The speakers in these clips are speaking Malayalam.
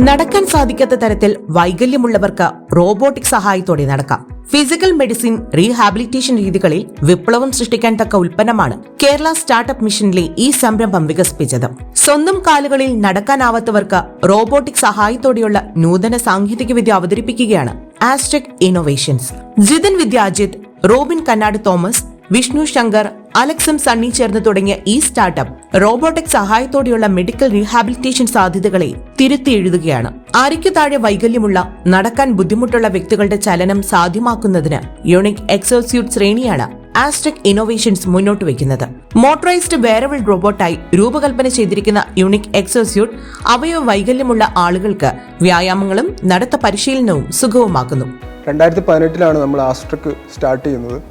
നടക്കാൻ സാധിക്കാത്ത തരത്തിൽ വൈകല്യമുള്ളവർക്ക് റോബോട്ടിക് സഹായത്തോടെ നടക്കാം. ഫിസിക്കൽ മെഡിസിൻ റീഹാബിലിറ്റേഷൻ രീതികളിൽ വിപ്ലവം സൃഷ്ടിക്കാൻ തക്ക ഉൽപ്പന്നമാണ് കേരള സ്റ്റാർട്ടപ്പ് മിഷനിലെ ഈ സംരംഭം വികസിപ്പിച്ചത്. സ്വന്തം കാലുകളിൽ നടക്കാനാവാത്തവർക്ക് റോബോട്ടിക് സഹായത്തോടെയുള്ള നൂതന സാങ്കേതികവിദ്യ അവതരിപ്പിക്കുകയാണ് Astrek innovations. Jithan Vidyajith Robin Kannad Thomas Vishnu Shankar അലക്സും Sunny ചേർന്ന് തുടങ്ങിയ ഈ സ്റ്റാർട്ടപ്പ് റോബോട്ടിക് സഹായത്തോടെയുള്ള മെഡിക്കൽ റീഹാബിലിറ്റേഷൻ സാധ്യതകളെ തിരുത്തി എഴുതുകയാണ്. അരയ്ക്കു താഴെ വൈകല്യമുള്ള നടക്കാൻ ബുദ്ധിമുട്ടുള്ള വ്യക്തികളുടെ ചലനം സാധ്യമാക്കുന്നതിന് യൂണിക് എക്സോസ്യൂട്ട് ശ്രേണിയാണ് ആസ്ട്രിക് ഇന്നോവേഷൻസ് മുന്നോട്ട് വയ്ക്കുന്നത്. മോട്ടറൈസ്ഡ് വേരബിൾ റോബോട്ടായി രൂപകൽപ്പന ചെയ്തിരിക്കുന്ന യൂണിക് എക്സോസ്യൂട്ട് അവയവ വൈകല്യമുള്ള ആളുകൾക്ക് വ്യായാമങ്ങളും നടത്ത പരിശീലനവും സുഗമമാക്കുന്നു. രണ്ടായിരത്തി പതിനെട്ടിലാണ് നമ്മൾ ആസ്ട്രക്ക് സ്റ്റാർട്ട് ചെയ്യുന്നത്.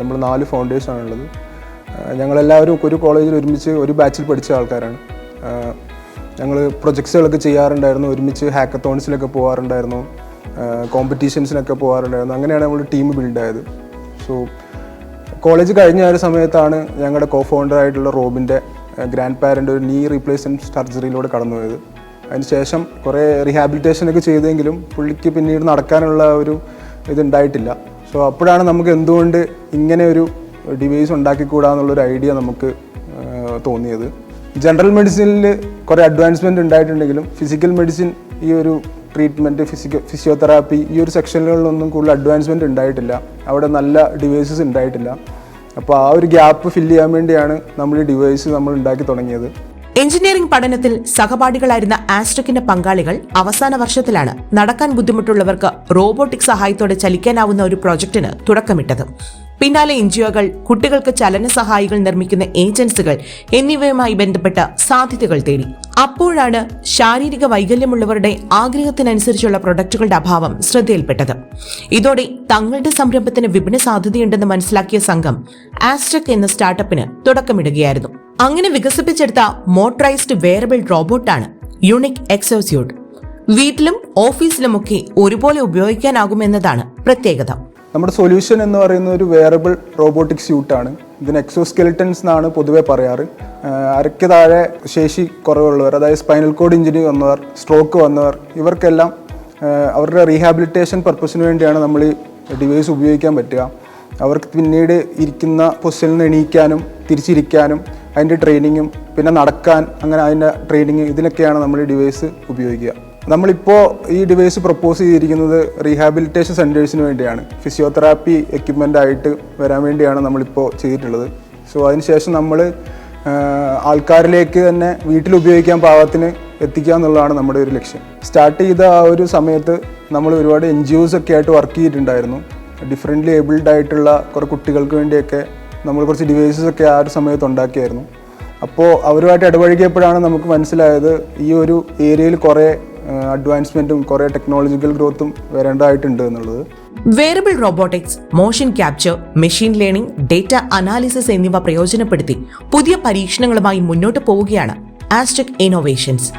നമ്മൾ നാല് ഫൗണ്ടേഴ്സ് ആണുള്ളത്. ഞങ്ങളെല്ലാവരും ഒരു കോളേജിൽ ഒരുമിച്ച് ഒരു ബാച്ചിൽ പഠിച്ച ആൾക്കാരാണ്. ഞങ്ങൾ പ്രൊജക്ട്സുകളൊക്കെ ചെയ്യാറുണ്ടായിരുന്നു. ഒരുമിച്ച് ഹാക്കത്തോൺസിലൊക്കെ പോകാറുണ്ടായിരുന്നു കോമ്പറ്റീഷൻസിനൊക്കെ പോകാറുണ്ടായിരുന്നു അങ്ങനെയാണ് നമ്മൾ ടീം ബിൽഡായത് സോ കോളേജ് കഴിഞ്ഞ ഒരു സമയത്താണ് ഞങ്ങളുടെ കോ ഫൗണ്ടർ ആയിട്ടുള്ള റോബിന്റെ ഗ്രാൻഡ് പാരന്റ് ഒരു നീ റീപ്ലേസ്മെന്റ് സർജറിയിലൂടെ കടന്നു പോയത് അതിനുശേഷം കുറേ റീഹാബിലിറ്റേഷനൊക്കെ ചെയ്തെങ്കിലും പുള്ളിക്ക് പിന്നീട് നടക്കാനുള്ള ഒരു ഇതുണ്ടായിട്ടില്ല. സോ അപ്പോഴാണ് നമുക്ക് എന്തുകൊണ്ട് ഇങ്ങനെ ഒരു ഡിവൈസ് ഉണ്ടാക്കിക്കൂടാ എന്നുള്ളൊരു ഐഡിയ നമുക്ക് തോന്നിയത്. ജനറൽ മെഡിസിനിൽ കുറേ അഡ്വാൻസ്മെന്റ് ഉണ്ടായിട്ടുണ്ടെങ്കിലും ഫിസിക്കൽ മെഡിസിൻ ഈ ഒരു ട്രീറ്റ്മെന്റ് ഫിസിക്കൽ ഫിസിയോതെറാപ്പി ഈ ഒരു സെക്ഷനുകളിലൊന്നും കൂടുതൽ അഡ്വാൻസ്മെന്റ് ഉണ്ടായിട്ടില്ല. അവിടെ നല്ല ഡിവൈസസ് ഉണ്ടായിട്ടില്ല. അപ്പോൾ ആ ഒരു ഗ്യാപ്പ് ഫില്ല് ചെയ്യാൻ വേണ്ടിയാണ് നമ്മൾ ഈ ഡിവൈസ് നമ്മൾ ഉണ്ടാക്കി തുടങ്ങിയത്. എഞ്ചിനീയറിംഗ് പഠനത്തിൽ സഹപാഠികളായിരുന്ന ആസ്ട്രക്കിന്റെ പങ്കാളികൾ അവസാന വർഷത്തിലാണ് നടക്കാൻ ബുദ്ധിമുട്ടുള്ളവർക്ക് റോബോട്ടിക് സഹായത്തോടെ ചലിക്കാനാവുന്ന ഒരു പ്രോജക്റ്റിന് തുടക്കമിട്ടത്. പിന്നാലെ എൻജിഒകൾ കുട്ടികൾക്ക് ചലന സഹായികൾ നിർമ്മിക്കുന്ന ഏജൻസികൾ എന്നിവയുമായി ബന്ധപ്പെട്ട സാധ്യതകൾ തേടി. അപ്പോഴാണ് ശാരീരിക വൈകല്യമുള്ളവരുടെ ആഗ്രഹത്തിനനുസരിച്ചുള്ള പ്രൊഡക്റ്റുകളുടെ അഭാവം ശ്രദ്ധയിൽപ്പെട്ടത്. ഇതോടെ തങ്ങളുടെ സംരംഭത്തിന് വിപണി സാധ്യതയുണ്ടെന്ന് മനസ്സിലാക്കിയ സംഘം ആസ്ട്രക് എന്ന സ്റ്റാർട്ടപ്പിന് തുടക്കമിടുകയായിരുന്നു. അങ്ങനെ വികസിപ്പിച്ചെടുത്ത മോട്ടറൈസ്ഡ് വെയറബിൾ റോബോട്ടാണ് യുണിക് എക്സോസ്യൂട്ട്. വീട്ടിലും ഓഫീസിലുമൊക്കെ ഒരുപോലെ ഉപയോഗിക്കാനാകുമെന്നതാണ് പ്രത്യേകത. നമ്മുടെ സൊല്യൂഷൻ എന്ന് പറയുന്ന ഒരു വേറബിൾ റോബോട്ടിക് സ്യൂട്ടാണ് ഇതിന് എക്സോസ്കെലിറ്റൻസ് എന്നാണ് പൊതുവെ പറയാറ്. അരയ്ക്ക് താഴെ ശേഷി കുറവുള്ളവർ അതായത് സ്പൈനൽ കോഡ് ഇഞ്ചിനി വന്നവർ സ്ട്രോക്ക് വന്നവർ ഇവർക്കെല്ലാം അവരുടെ റീഹാബിലിറ്റേഷൻ പർപ്പസിന് വേണ്ടിയാണ് നമ്മൾ ഈ ഡിവൈസ് ഉപയോഗിക്കാൻ പറ്റുക. അവർക്ക് പിന്നീട് ഇരിക്കുന്ന പൊസിഷനിൽ നിന്ന് എണീക്കാനും തിരിച്ചിരിക്കാനും അതിന്റെ ട്രെയിനിങ്ങും പിന്നെ നടക്കാൻ അങ്ങനെ അതിന്റെ ട്രെയിനിങ് ഇതിനൊക്കെയാണ് നമ്മൾ ഈ ഡിവൈസ് ഉപയോഗിക്കുക. നമ്മളിപ്പോൾ ഈ ഡിവൈസ് പ്രപ്പോസ് ചെയ്തിരിക്കുന്നത് റീഹാബിലിറ്റേഷൻ സെന്റേഴ്സിന് വേണ്ടിയാണ്. ഫിസിയോതെറാപ്പി എക്യുപ്മെന്റ് ആയിട്ട് വരാൻ വേണ്ടിയാണ് നമ്മളിപ്പോൾ ചെയ്തിട്ടുള്ളത്. സോ അതിനുശേഷം നമ്മൾ ആൾക്കാരിലേക്ക് തന്നെ വീട്ടിൽ ഉപയോഗിക്കാൻ പാകത്തിന് എത്തിക്കുക എന്നുള്ളതാണ് നമ്മുടെ ഒരു ലക്ഷ്യം. സ്റ്റാർട്ട് ചെയ്ത ആ ഒരു സമയത്ത് നമ്മൾ ഒരുപാട് എൻ ജി ഒസ് ഒക്കെ ആയിട്ട് വർക്ക് ചെയ്തിട്ടുണ്ടായിരുന്നു. ഡിഫറെന്റ്ലി ഏബിൾഡ് ആയിട്ടുള്ള കുറേ കുട്ടികൾക്ക് വേണ്ടിയൊക്കെ നമ്മൾ കുറച്ച് ഡിവൈസസ് ഒക്കെ ആ ഒരു സമയത്ത് ഉണ്ടാക്കിയായിരുന്നു. അപ്പോൾ അവരുമായിട്ട് ഇടപഴകിയപ്പോഴാണ് നമുക്ക് മനസ്സിലായത് ഈ ഒരു ഏരിയയിൽ കുറേ അഡ്വാൻസ്മെന്റും കുറേ ടെക്നോളജിക്കൽ ഗ്രോത്തും വരേണ്ടതായിട്ടുണ്ട് എന്നുള്ളത്. Wearable robotics motion capture machine learning data analysis എന്നിവ പ്രയോജനപ്പെടുത്തി പുതിയ പരീക്ഷണങ്ങളുമായി മുന്നോട്ട് പോവുകയാണ് ആസ്ട്രിക് ഇന്നോവേഷൻസ്